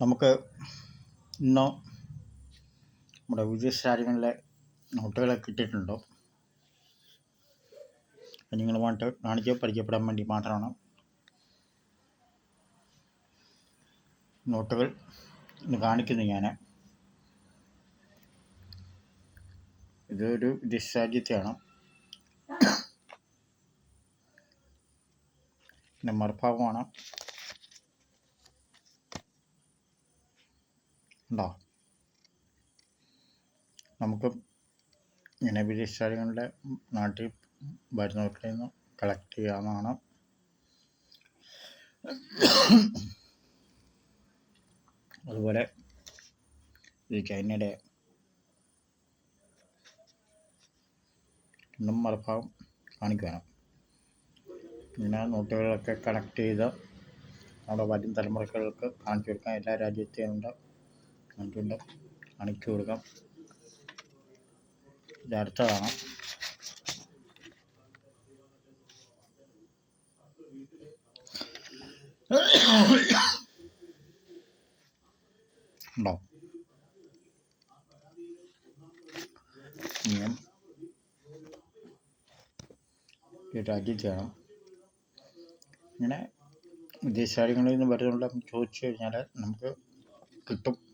നമുക്ക് ഇന്ന് നമ്മുടെ വിദേശ രാജ്യങ്ങളിലെ നോട്ടുകളെ കിട്ടിയിട്ടുണ്ടോ? നിങ്ങളുമായിട്ട് കാണിച്ച് പരിചയപ്പെടാൻ വേണ്ടി മാത്രമാണ്. നോട്ടുകൾ ഇന്ന് കാണിക്കുന്നു ഞാൻ ഇതൊരു വിദേശ രാജ്യത്തെയാണ് പിന്നെ മറുഭാഗമാണ് ഉണ്ടോ? നമുക്ക് ഇങ്ങനെ വിദേശികളുടെ നാട്ടിൽ വരുന്നവരുടെ നിന്ന് കളക്ട് ചെയ്യാവുന്നതാണ് അതുപോലെ ഈ ചൈനയുടെ ഇന്നും മറുഭാഗം കാണിക്കുവാനും. ഇങ്ങനെ നോട്ടുകളൊക്കെ കണക്ട് ചെയ്ത് നമ്മുടെ വരും തലമുറകൾക്ക് കാണിച്ചു കൊടുക്കാൻ എല്ലാ രാജ്യത്തെയും ഉണ്ട്. കാണിച്ചുകൊണ്ട് അണിച്ചു കൊടുക്കാം. ഇത് അടുത്തതാണ്. ഉണ്ടോ? നിയം ഈ ചെയ്യണം ഇങ്ങനെ വിദേശ രാജ്യങ്ങളിൽ നിന്ന് വരുന്നുള്ള ചോദിച്ചു കഴിഞ്ഞാൽ നമുക്ക് കിട്ടും.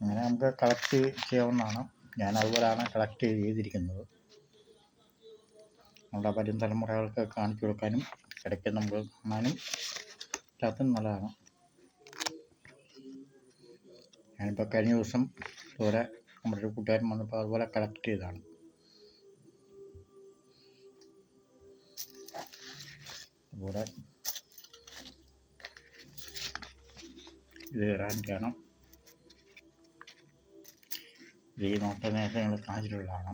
അങ്ങനെ നമുക്ക് കളക്ട് ചെയ്യാവുന്നതാണ്. ഞാൻ അതുപോലെയാണ് കളക്ട് ചെയ്തിരിക്കുന്നത്. നമ്മുടെ വരും തലമുറകൾക്ക് കാണിച്ചു കൊടുക്കാനും ഇടയ്ക്ക് നമുക്ക് കാണാനും എല്ലാത്തിനും നല്ലതാണ്. ഞാനിപ്പോൾ കഴിഞ്ഞ ദിവസം ഇതുപോലെ നമ്മുടെ ഒരു കൂട്ടുകാരൻ വന്നപ്പോൾ അതുപോലെ കളക്ട് ചെയ്തതാണ്. അതുപോലെ ഇത് ഇറാൻ ഇത് ഈ നോട്ട നേരത്തെ ഞങ്ങൾ കാണിച്ചിട്ടുള്ളതാണ്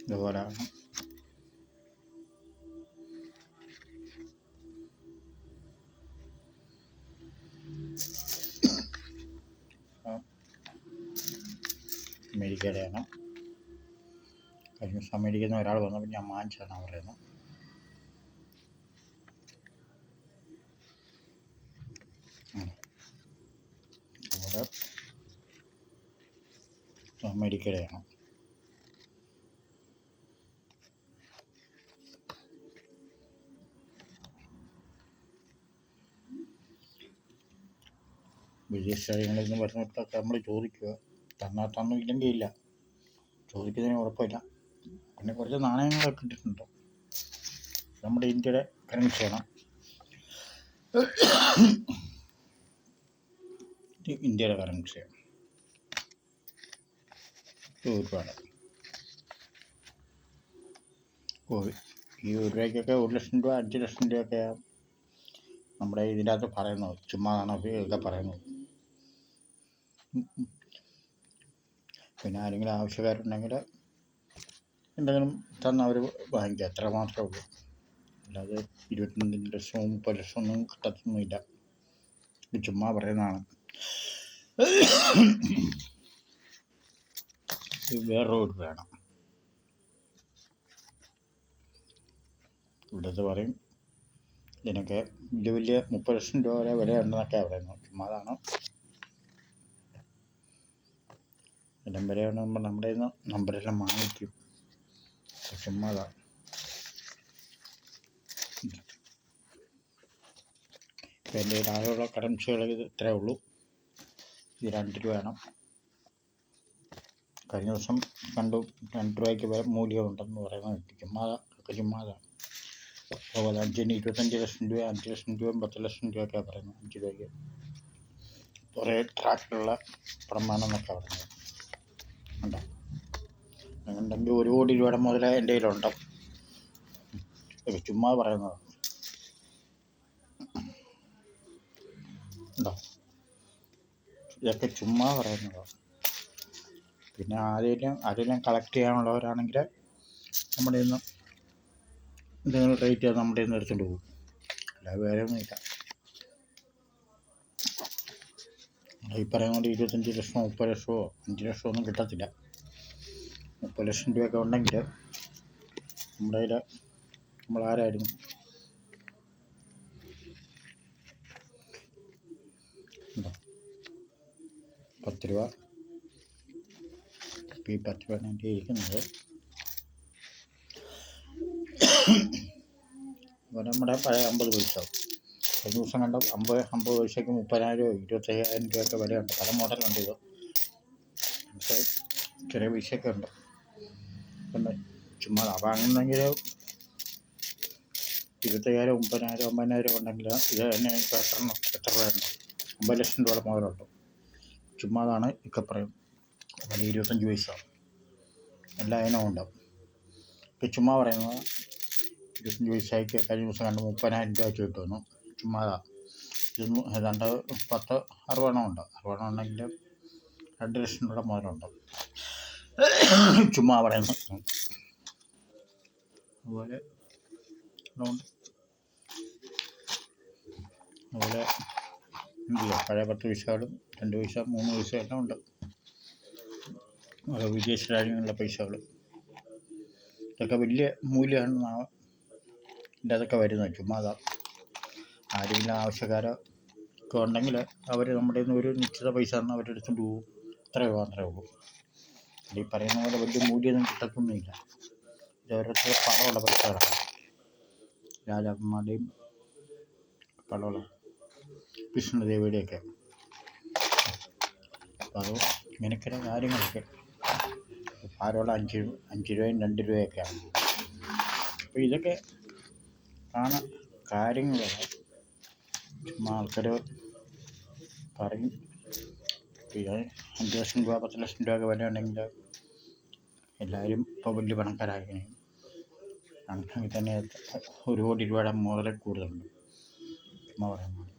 ഇതുപോലെയാണ് അമേരിക്കയുടെയാണ് കഴിഞ്ഞ ദിവസം അമേരിക്കയിൽ നിന്ന് ഒരാൾ വന്നപ്പോൾ ഞാൻ മാനിച്ചാണ് പറയുന്നത് അതുപോലെ വിദേശ രാജ്യങ്ങളിൽ നിന്ന് വരുന്നിടത്തൊക്കെ നമ്മൾ ചോദിക്കുക. തന്നാൽ തന്നു ഇല്ലെങ്കിൽ ഇല്ല ചോദിക്കുന്നതിന് ഉറപ്പില്ല പിന്നെ കുറച്ച് നാണയങ്ങളൊക്കെ ഇട്ടിട്ടുണ്ട്. നമ്മുടെ ഇന്ത്യയുടെ കറൻസിയാണ് ഇന്ത്യയുടെ കറൻസിയാണ് ഓ ഈ ഒരു രൂപയ്ക്കൊക്കെ ഒരു ലക്ഷം രൂപ അഞ്ച് ലക്ഷം രൂപയൊക്കെ നമ്മുടെ ഇതിന്റെ അകത്ത് പറയുന്നത് ചുമ്മാതാണ് ഇതൊക്കെ പറയുന്നത് പിന്നെ ആരെങ്കിലും ആവശ്യക്കാരുണ്ടെങ്കിൽ എന്തെങ്കിലും തന്ന അവർ വാങ്ങിക്കുക അത്ര മാത്രമേ ഉള്ളൂ. അല്ലാതെ ഇരുപത്തിരണ്ട് ലക്ഷവും മുപ്പത് ലക്ഷം ഒന്നും കിട്ടത്തൊന്നുമില്ല. ചുമ്മാ പറയുന്നതാണ്. വേറൊരു വേണം. ഇവിടുത്തെ പറയും ഇതിനൊക്കെ വലിയ വലിയ മുപ്പത് ലക്ഷം രൂപ വരെ വില ഉണ്ടെന്നൊക്കെയാണ് പറയുന്നത് ചുമ്മാ അതാണ്. ഇടം വരെ നമ്മൾ നമ്മുടെ നിന്ന് നമ്പരെല്ലാം വാങ്ങിക്കും. ചുമ്മാ എന്റെ ആകെയുള്ള കറൻസികൾ ഇത് ഇത്രേ ഉള്ളൂ. ഇത് രണ്ട് രൂപയാണ് കഴിഞ്ഞ ദിവസം കണ്ടു രണ്ട് രൂപയ്ക്ക് വരെ മൂല്യമുണ്ടെന്ന് പറയുന്നത് ചുമ്മാതാ ഒക്കെ ചുമ്മാതാണ് അതുപോലെ അഞ്ചിന് ഇരുപത്തഞ്ച് ലക്ഷം രൂപ അഞ്ച് ലക്ഷം രൂപയും പത്ത് ലക്ഷം രൂപയൊക്കെയാണ് പറയുന്നത് അഞ്ച് രൂപയ്ക്ക്. കുറേ ട്രാക്കിലുള്ള പ്രമാണം എന്നൊക്കെ പറയുന്നത് ഉണ്ടോ ഉണ്ടെങ്കിൽ ഒരു കോടി രൂപയുടെ മുതൽ എന്റെ കയ്യിലുണ്ട്. ചുമ്മാ പറയുന്നത്. ഉണ്ടോ ഇതൊക്കെ ചുമ്മാ പറയുന്നതാണ് പിന്നെ ആരെങ്കിലും ആരെങ്കിലും കളക്ട് ചെയ്യാനുള്ളവരാണെങ്കിൽ നമ്മുടെ ഇന്ന് എന്തെങ്കിലും റേറ്റ് ചെയ്ത് നമ്മുടെ നിന്ന് എടുത്തുകൊണ്ട് പോകും. അല്ലാതെ വേറെ ഒന്നുമില്ല ഈ പറയുന്ന പോലെ ഇരുപത്തഞ്ച് ലക്ഷമോ മുപ്പത് ലക്ഷമോ അഞ്ച് ലക്ഷമോ ഒന്നും കിട്ടത്തില്ല. മുപ്പത് ലക്ഷം രൂപയൊക്കെ ഉണ്ടെങ്കിൽ നമ്മുടെ കയ്യിൽ നമ്മളാരായിരുന്നു? പത്ത് രൂപ ഈ പത്ത് രൂപ ഇരിക്കുന്നത്. അതുപോലെ നമ്മുടെ പഴയ അമ്പത് പൈസ. കഴിഞ്ഞ ദിവസം കണ്ട അമ്പത് അമ്പത് പൈസയ്ക്ക് മുപ്പതിനായിരം ഇരുപത്തയ്യായിരം രൂപയൊക്കെ വിലയുണ്ട്. പല മോഡലുണ്ട് ഇത്. പക്ഷേ ചെറിയ പൈസയൊക്കെ ഉണ്ട്. പിന്നെ ചുമ്മാ വാങ്ങുന്നെങ്കിൽ ഇരുപത്തയ്യായിരം മുപ്പതിനായിരം അമ്പതിനായിരം ഉണ്ടെങ്കിൽ ഇത് തന്നെ ഇപ്പോൾ എത്ര എത്ര രൂപയുണ്ട് അമ്പത് ലക്ഷം രൂപയുടെ മോഡലുണ്ട്. ചുമ്മാതാണ് ഒക്കെ വലിയ ഇരുപത്തഞ്ച് പൈസ എല്ലാ ഇനവും ഉണ്ടാവും. ഇപ്പം ചുമ്മാ പറയുന്നത് ഇരുപത്തഞ്ച് പൈസയ്ക്ക് കഴിഞ്ഞ ദിവസം കണ്ട് മുപ്പതിനായിരം രൂപ വെച്ച് കിട്ടുന്നു ചുമ്മാതാ. രണ്ട് പത്ത് അറുപതെണ്ണം ഉണ്ട് അറുപതെണ്ണം ഉണ്ടെങ്കിൽ രണ്ട് ലക്ഷം രൂപ മുതലുണ്ട് ചുമ്മാ പറയുന്നു അതുപോലെ അതുപോലെ ഉണ്ടല്ലോ പഴയ പത്ത് പൈസകളും രണ്ട് പൈസ മൂന്ന് പൈസ എല്ലാം ഉണ്ട്. വിദേശ രാജ്യങ്ങളിലെ പൈസകൾ ഇതൊക്കെ വലിയ മൂല്യമാണെന്നാണ് ഇതിന്റെ അതൊക്കെ വരുന്നത്. ചുമ്മാത. ആരെങ്കിലും ആവശ്യക്കാരോ ഒക്കെ ഉണ്ടെങ്കിൽ അവർ നമ്മുടെ നിന്ന് ഒരു നിശ്ചിത പൈസ തന്നാൽ അവരെടുത്തുകൊണ്ട് പോകും. ഇത്രയേ മാത്രമേ ഉള്ളൂ. അത് ഈ പറയുന്ന പോലെ വലിയ മൂല്യമൊന്നും കിട്ടത്തൊന്നുമില്ല. ഇത് ഓരോരുത്തരുടെ പണമുള്ള പൈസകളാണ്. രാജാക്കന്മാരുടെയും പണമുള്ള കൃഷ്ണദേവിയുടെയൊക്കെ. അപ്പോൾ അത് ഇങ്ങനെയൊക്കെയുള്ള കാര്യങ്ങളൊക്കെ ആരോളം അഞ്ച് അഞ്ച് രൂപയും രണ്ട് രൂപയൊക്കെയാണ്. അപ്പോൾ ഇതൊക്കെ ആണ് കാര്യങ്ങളൊക്കെ ചുമ്മാ ആൾക്കാർ പറയും. അഞ്ച് ലക്ഷം രൂപ പത്ത് ലക്ഷം രൂപയൊക്കെ വില ഉണ്ടെങ്കിൽ എല്ലാവരും ഇപ്പോൾ വലിയ പണക്കാരായി. കണക്കാണെങ്കിൽ തന്നെ ഒരു കോടി രൂപയുടെ മുതലേ കൂടുതലുണ്ട്. ചുമ്മാ പറയുന്നത്